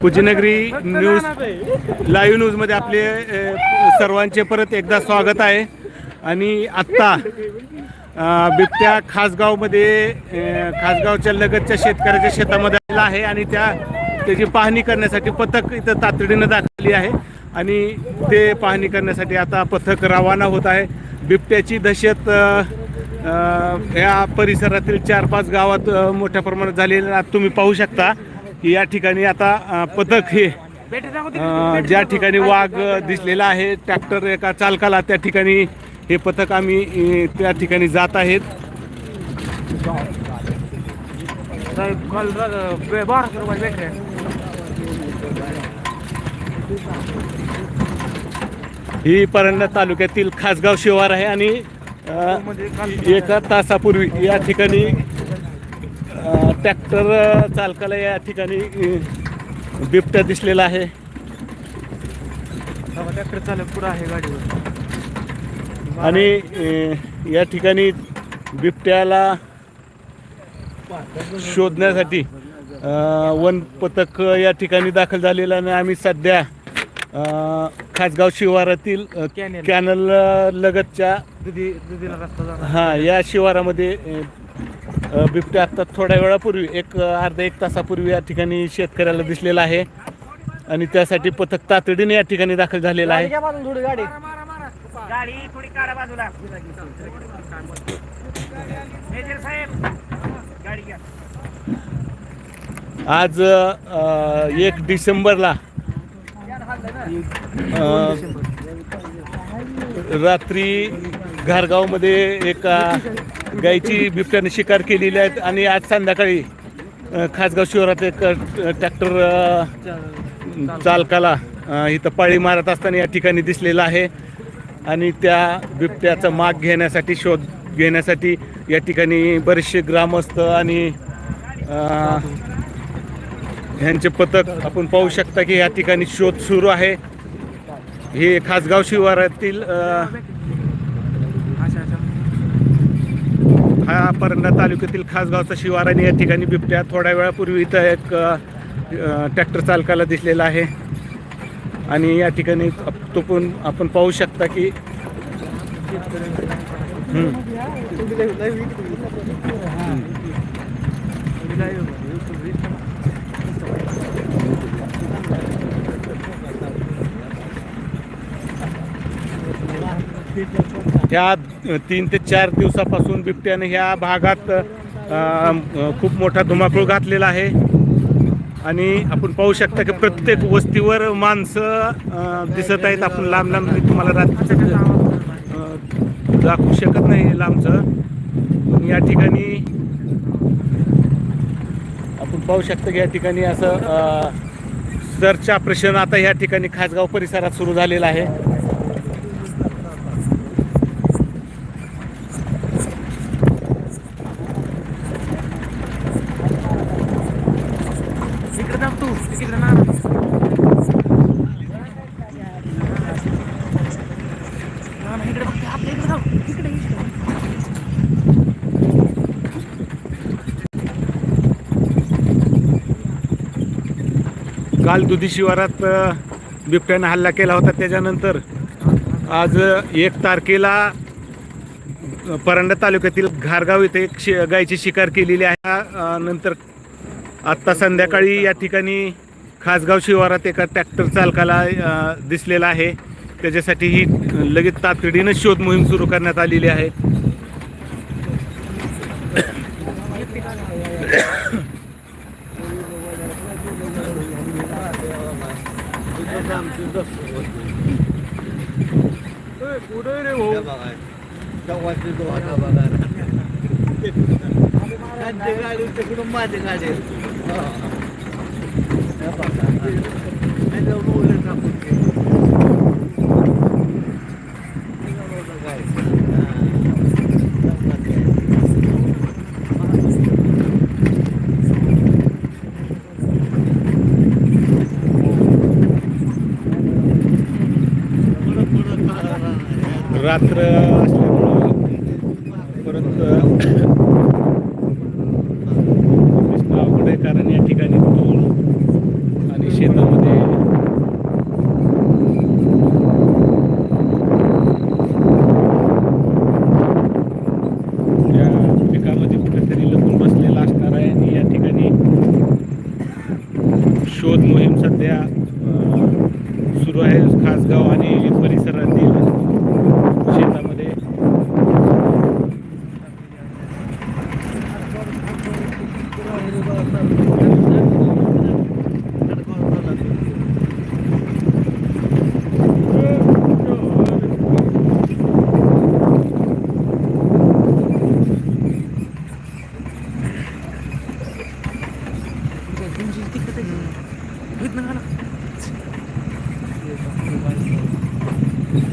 पूजनगरी Pujyanagari news live न्यूजमध्ये आपले सर्वांचे परत एकदा स्वागत आहे. आणि आत्ता बिबट्या खासगावमध्ये खासगावच्या लगतच्या शेतकऱ्याच्या शेतामध्ये आलेला आहे आणि त्या त्याची पाहणी करण्यासाठी पथक इथं तातडीनं दाखवली आहे. आणि ते पाहणी करण्यासाठी आता पथक रवाना होत आहे. बिबट्याची दहशत या परिसरातील चार पाच गावात मोठ्या प्रमाणात झालेल्या तुम्ही पाहू शकता की या ठिकाणी आता पथक हे ज्या ठिकाणी वाघ दिसलेला आहे ट्रॅक्टर एका चालकाला त्या ठिकाणी हे पथक आम्ही त्या ठिकाणी जात आहेत. ही परंडा तालुक्यातील खासगाव शिवार आहे आणि एका तासापूर्वी या ठिकाणी ट्रॅक्टर चालकाला या ठिकाणी बिबट्या दिसलेला आहे. ट्रॅक्टर चालक पुढं आहे गाडीवर. आणि या ठिकाणी बिबट्याला शोधण्यासाठी वन पथक या ठिकाणी दाखल झालेलं आणि आम्ही सध्या खासगाव शिवारातील कॅनेल. लगतच्या दुधी दुधीला रस्ता जाणार. हा या शिवारामध्ये अ, बिबट्या आता थोड्या वेळापूर्वी एक अ, अर्धा एक तासापूर्वी या ठिकाणी शेतकऱ्याला दिसलेला आहे. आणि त्यासाठी पथक तातडीने या ठिकाणी दाखल झालेलं आहे. थोडी गाडी. गाडी थोडी काढा बाजूला. मेजर साहेब गाडी घ्या. आज अ, एक डिसेंबरला रात्री घारगावमध्ये एका गायची बिबट्याने शिकार केलेली आहे आणि आज संध्याकाळी खासगाव शिवारात एक ट्रॅक्टर चालकाला इथं पाळी मारत असताना या ठिकाणी दिसलेला आहे. आणि त्या बिबट्याचा माग घेण्यासाठी शोध घेण्यासाठी या ठिकाणी बरेचसे ग्रामस्थ आणि ह्यांचे पथक आपण पाहू शकता की या ठिकाणी शोध सुरू आहे. हे खासगाव शिवारातील हा परंडा तालुक्यातील खासगावचा शिवार आणि या ठिकाणी बिबट्या थोड्या वेळापूर्वी इथं एक ट्रॅक्टर चालकाला दिसलेला आहे. आणि या ठिकाणी तो पण आपण पाहू शकता की ह्या तीन ते चार दिवसापासून बिबट्याने ह्या भागात खूप मोठा धुमाकूळ घातलेला आहे. आणि आपण पाहू शकता की प्रत्येक वस्तीवर माणसं दिसत आहेत. आपण लांब लांब तुम्हाला रात्री दाखवू शकत नाही लांबचं. या ठिकाणी आपण पाहू शकता की या ठिकाणी असं सर्च ऑपरेशन आता या ठिकाणी खासगाव परिसरात सुरू झालेलं आहे इकडे जाऊ तू तिकडे ना इकडे बघ आपल्या इकडे जाऊ इकडे इकडे काल दुधी शिवारात बिबट्यानं हल्ला केला होता. त्याच्यानंतर आज एक तारखेला परंडा तालुक्यातील घारगाव येथे एक शि गायची शिकार केलेली आहे. नंतर आत्ता संध्याकाळी या ठिकाणी खासगाव शिवारात एका ट्रॅक्टर चालकाला दिसलेला आहे. त्याच्यासाठी ही लगेच तातडीनं शोध मोहीम सुरू करण्यात आलेली आहे. माझी गाडी? रात्र असल्यामुळं परत अ, आहे कारण या ठिकाणी तूर आणि शेतामध्ये या पिकामध्ये कुठेतरी लपून बसलेला असणार आहे आणि या ठिकाणी शोध मोहीम सध्या सुरू आहे खासगाव आणि परिसरातील शेतामध्ये.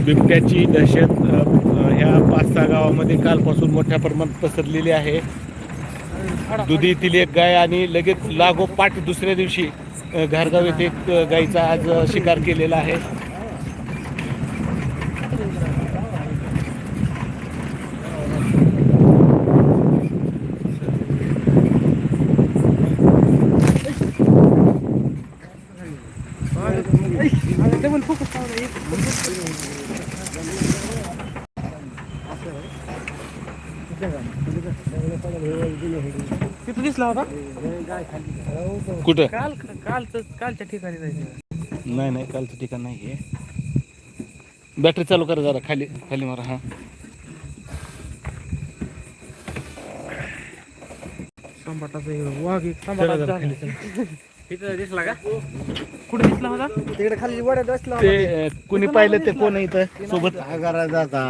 बिबट्याची दहशत ह्या पाच सहा गावामध्ये कालपासून मोठ्या प्रमाणात पसरलेली आहे. दुधीतील एक गाय आणि लगेच लागोपाठ दुसऱ्या दिवशी घारगाव येथे एक गायीचा आज शिकार केलेला आहे. तिथं दिसला होता कुठं? काल कालच कालच्या ठिकाणी जायचं नाही नाही कालचं ठिकाण नाही आहे. बॅटरी चालू करा जरा खाली खाली मारा हां. संपाटाचं वाघ एक दिसला का? कुठे दिसला होता? तिकडे खाली वड्यात बसला ते कुणी पाहिलं ते कोण इथं? सोबत? जाता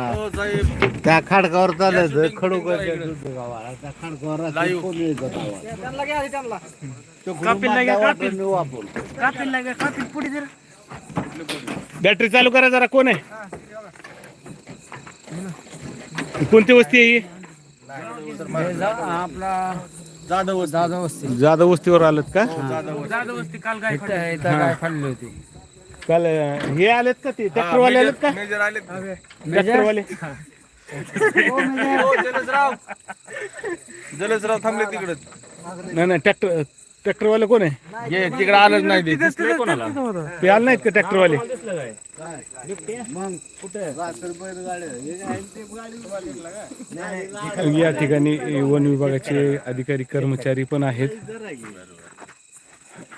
त्या खाडकावर चालायचं खडोकर गावाला त्या खाडकावर कोण येतं गावाला? त्यांना घ्या आधी त्यांना. तो गुरु कापील नाही का, माता कापील? वाटून नेऊ आपण कापील लागा कापील पुढे जर. बॅटरी चालू करा जरा कोण आहे? कोणती वस्ती आहे ही? आपला जाधव जाधव वस्ती. जाधव वस्तीवर आलत का? जाधव वस्ती. काल काय काय खाल्ली होती. काल हे आलेत का ते? ट्रॅक्टरवाले आलेत का? ट्रॅक्टरवाले. जलसराव थांबले तिकडे. नाही नाही ट्रॅक्टर ट्रॅक्टरवाले कोण आहे? तिकडे आलंच नाही ते. ते आले नाहीत का ट्रॅक्टरवाले? हे ते या ठिकाणी वन विभागाचे अधिकारी कर्मचारी पण आहेत.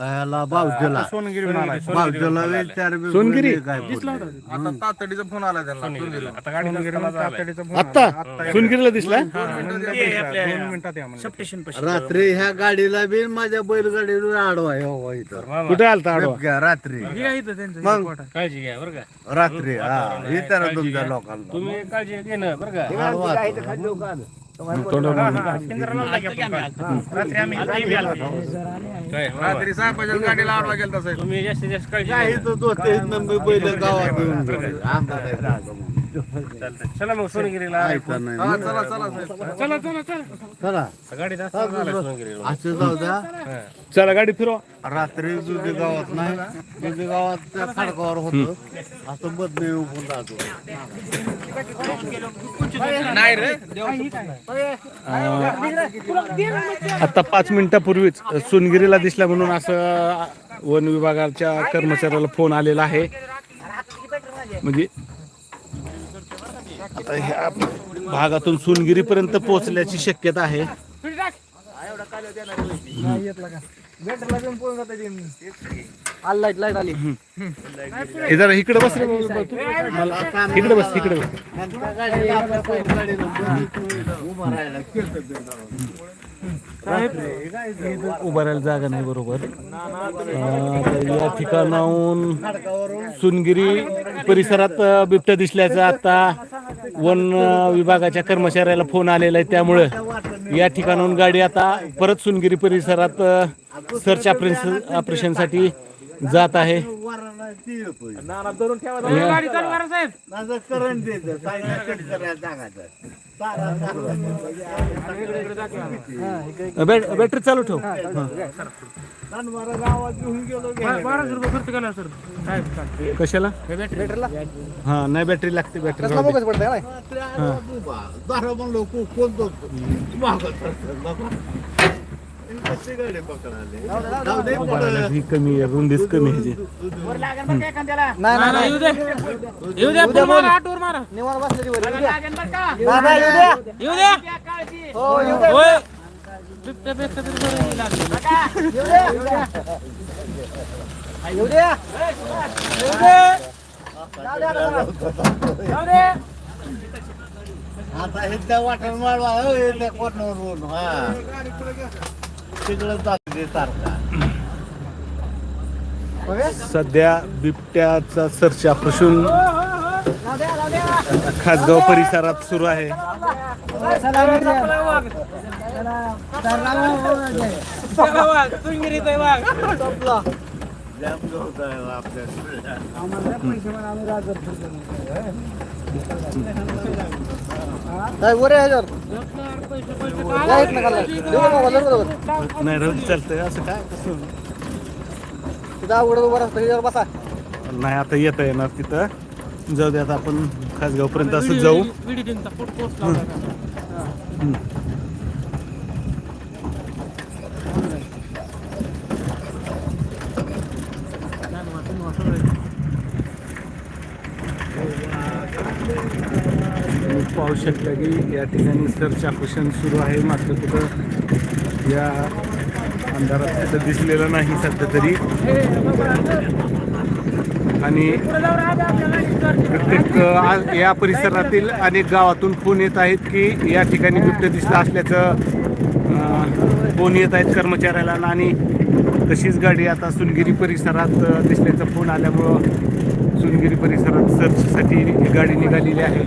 त्याला सोनगिरी काय बोलले. आता तातडीचा फोन आला त्यांना आता गाडी आत्ता? सोनगिरीला दिसला? दोन मिनिटात या म्हणजे. रात्री ह्या गाडीला बी माझ्या बैलगाडीवर आडवा आहे हो इथं. कुठे आलता आडवा? रात्री. इथं त्यांचं मग? काळजी घ्या बरं का. रात्री हा विचारा तुमच्या लोकांना. तुम्ही काळजी घेणं बरं का. आडवा रात्री साहेबाच्या गाडीला आडवा गेला साहेब तुम्ही जास्तीत जास्त काळजी दोस्ते नंबर गावात येऊन. आमदार चला मग सोनगिरीला. चला चला साहेब चला चला चला. चला. झालं सोनगिरीला. असं जाऊ द्या. चला गाडी फिरवा. रात्री दुधी गावात नाही. दुधी गावात त्या खडकावर होत. असं बदने येऊन राहतो नाही रे. आता पाच मिनिटापूर्वीच सोनगिरीला दिसला म्हणून असं वन विभागाच्या कर्मचाऱ्याला फोन आलेला आहे. म्हणजे आता ह्या भागातून सोनगिरीपर्यंत पोहोचल्याची शक्यता आहे. लाइट लाइट आली हे जरा इकडे बस रे मला इकडे बस. इकडे बस उभा राहायला जागा नाही बरोबर. या ठिकाणाहून सुनगिरी परिसरात बिबट्या दिसल्याचा आता वन विभागाच्या कर्मचाऱ्याला फोन आलेला आहे. त्यामुळं या ठिकाणाहून गाडी आता परत सुनगिरी परिसरात सर्च ऑपरेशन ऑपरेशनसाठी जात आहे. वराला ती रुपये. गाडी चालू करा साहेब. माझं करंट देतं साईडला शेतकऱ्याला टाकायचं. तारा चालवायची. बॅट बॅटरी चालू ठेव. हां. गावात घेऊन गेलो. बाराशे रुपये खर्च केला सर. साहेब कशाला? बॅटरीला हा नाही बॅटरी लागते बॅटरी म्हणलो मागत ही कमी आहे रुंदीच कमी आहे नाही नाही येऊ दे येऊ दे मारा आठवर मारा येऊ दे होय बिबट्या तरी बरं लागलं. आता हे त्या वाटण माळवा हो, हे त्या कोणावरून हा तिकडं जाते सारखा. सध्या बिबट्याचा सर्च ऑपरेशन खासगाव परिसरात सुरू आहे. चला वाघ, तुंगिरीत आहे वाघ. जाम गवत आहे आपल्या पैसे पैसे काय? नाही चालतंय. असं काय? कसं? नाही आता येता येणार तिथं. जाऊ दे आता आपण खासगाव पर्यंत असं जाऊ त्यांचा पोट पोस्ट लावला का? तुम्ही पाहू शकता की या ठिकाणी सर्च ऑपरेशन सुरू आहे मात्र कुठं या अंधारात तिथं दिसलेलं नाही सध्या तरी. आणि प्रत्येक या परिसरातील अनेक गावातून फोन येत आहेत की या ठिकाणी बिबट्या दिसला असल्याचं फोन येत आहेत कर्मचाऱ्याला. आणि तशीच गाडी आता सुनगिरी परिसरात दिसल्याचा फोन आल्यामुळं सुनगिरी परिसरात सर्चसाठी गाडी निघालेली आहे.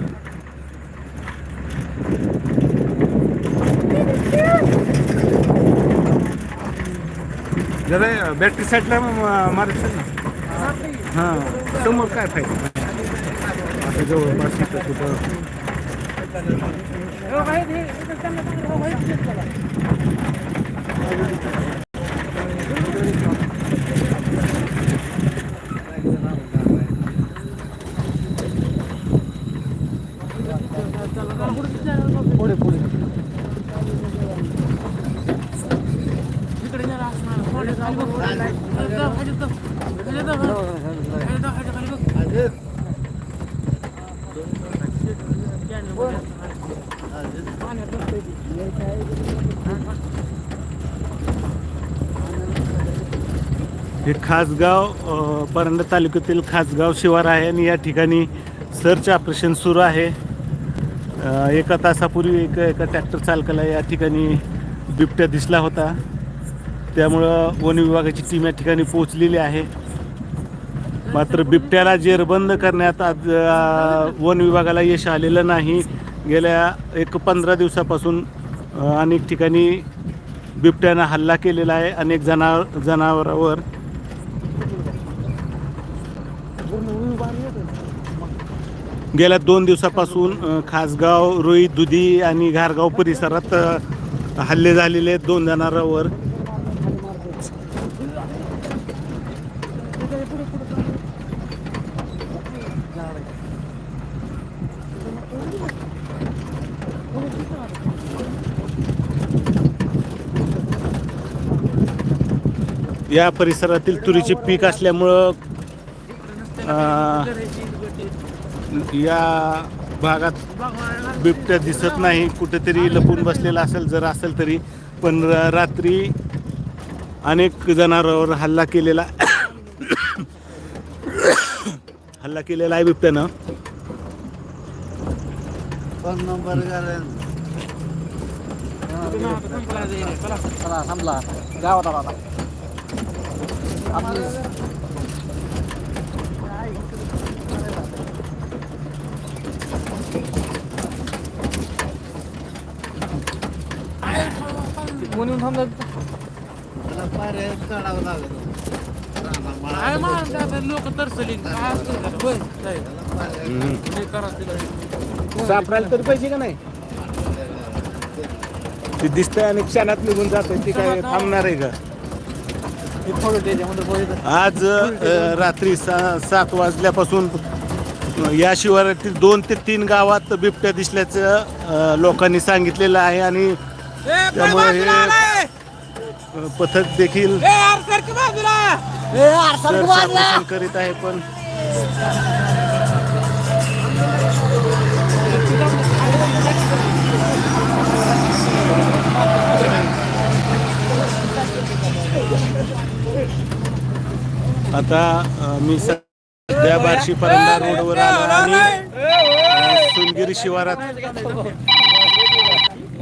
जरा बॅटरी साईडला मारत ना. हां समोर काय फायदा असं जवळपास इथं कुठं? इकडे जरा असणार. खाली बघ. खाली जाऊ, खाली जाऊ. खाली जाऊ, खाली जाऊ, खाली खाली बघ. हे खासगाव परंडा तालुक्यातील खासगाव शिवार आहे आणि या ठिकाणी सर्च ऑपरेशन सुरू आहे. एका तासापूर्वी एक एका ट्रॅक्टर चालकाला या ठिकाणी बिबट्या दिसला होता. त्यामुळं वन विभागाची टीम या ठिकाणी पोहोचलेली आहे. मात्र बिबट्याला जेरबंद करण्यात आज वन विभागाला यश आलेलं नाही. गेल्या एक पंधरा दिवसापासून अनेक ठिकाणी बिबट्यानं हल्ला केलेला आहे. अनेक जना जनावरावर गेल्या दोन दिवसापासून खासगाव रुई दुधी आणि घारगाव परिसरात हल्ले झालेले आहेत दोन जणांवर या परिसरातील तुरीचे पीक असल्यामुळं या भागात बिबट्या दिसत नाही. कुठेतरी लपून बसलेला असेल जर असेल तरी. पण रात्री अनेक जनावरांवर हल्ला केलेला हल्ला केलेला आहे बिबट्यानं. फोन नंबर चला थांबला. गावात कोणी थांबलं त्याला पायऱ्या काढावं लागत काय माणसं आता लोक तरसली काय असतं त्याला? होय, साहेब. हम्म. हे करा तिला. सापडायला तरी पाहिजे का नाही ते दिसतंय आणि क्षणात निघून जात ती काय थांबणार आहे का हे थोडं त्याच्यामध्ये बघितलं. आज अ, रात्री सा सात वाजल्यापासून या शिवारातील दोन ते तीन गावात बिबट्या दिसल्याचं अ, लोकांनी सांगितलेलं आहे आणि त्यामुळे हे पथक देखील करीत आहे पण आता मी सध्या बार्शी परंडा रोडवर आलो आणि सोनगिरी शिवारात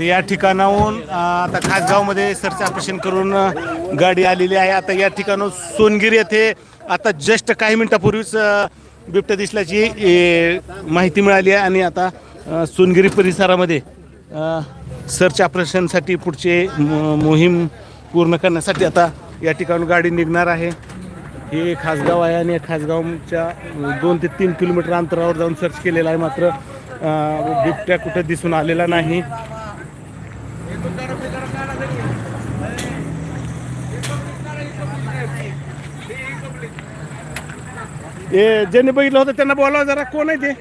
तर या ठिकाणाहून आता खासगावमध्ये सर्च ऑपरेशन करून गाडी आलेली आहे. आता या ठिकाणाहून सोनगिरी येथे आता जस्ट काही मिनिटापूर्वीच बिबट्या दिसल्याची ए, माहिती मिळाली आहे. आणि आता सोनगिरी परिसरामध्ये सर्च ऑपरेशनसाठी पुढचे म- मोहीम पूर्ण करण्यासाठी आता या ठिकाणून गाडी निघणार आहे. हे खासगाव आहे आणि या खासगावच्या दोन ते तीन किलोमीटर अंतरावर जाऊन सर्च केलेला आहे. मात्र बिबट्या कुठं दिसून आलेला नाही. ए ज्यांनी बघितलं होतं त्यांना बोलावं जरा. कोण आहे ते?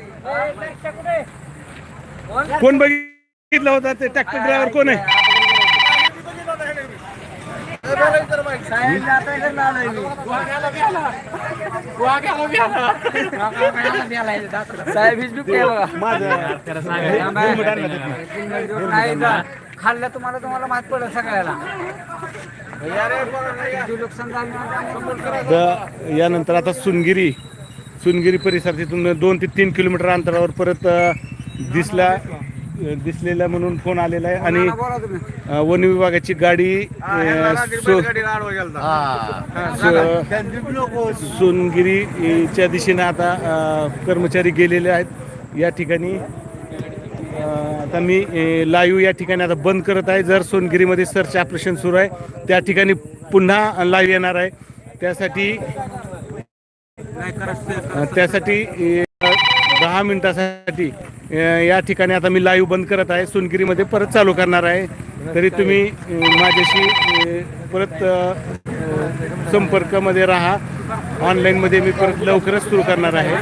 कोण बघितलं होतं ते ट्रॅक्टर ड्रायव्हर कोण आहे. खाल्लं तुम्हाला तुम्हाला माहीत पडेल सगळ्याला. यानंतर आता सुनगिरी. सुनगिरी परिसर तिथून दोन ते तीन किलोमीटर अंतरावर परत दिसला दिसलेला म्हणून फोन आलेला आहे. आणि वन विभागाची गाडी सो- सो- सोनगिरीच्या दिशेने आता अ, कर्मचारी गेलेले आहेत. या ठिकाणी अ, आता मी लाईव्ह या ठिकाणी आता बंद करत आहे. जर सोनगिरीमध्ये सर्च ऑपरेशन सुरू आहे त्या ठिकाणी पुन्हा लाईव्ह येणार आहे. त्यासाठी अ, त्यासाठी अ, दहा मिनिटासाठी अ, या ठिकाणी आता मी लाईव्ह बंद करत आहे. सोनगिरीमध्ये परत चालू करणार आहे. तरी तुम्ही अ, माझ्याशी अ, परत अ, अ, संपर्कामध्ये राहा. ऑनलाईनमध्ये मी परत लवकरच सुरू करणार आहे.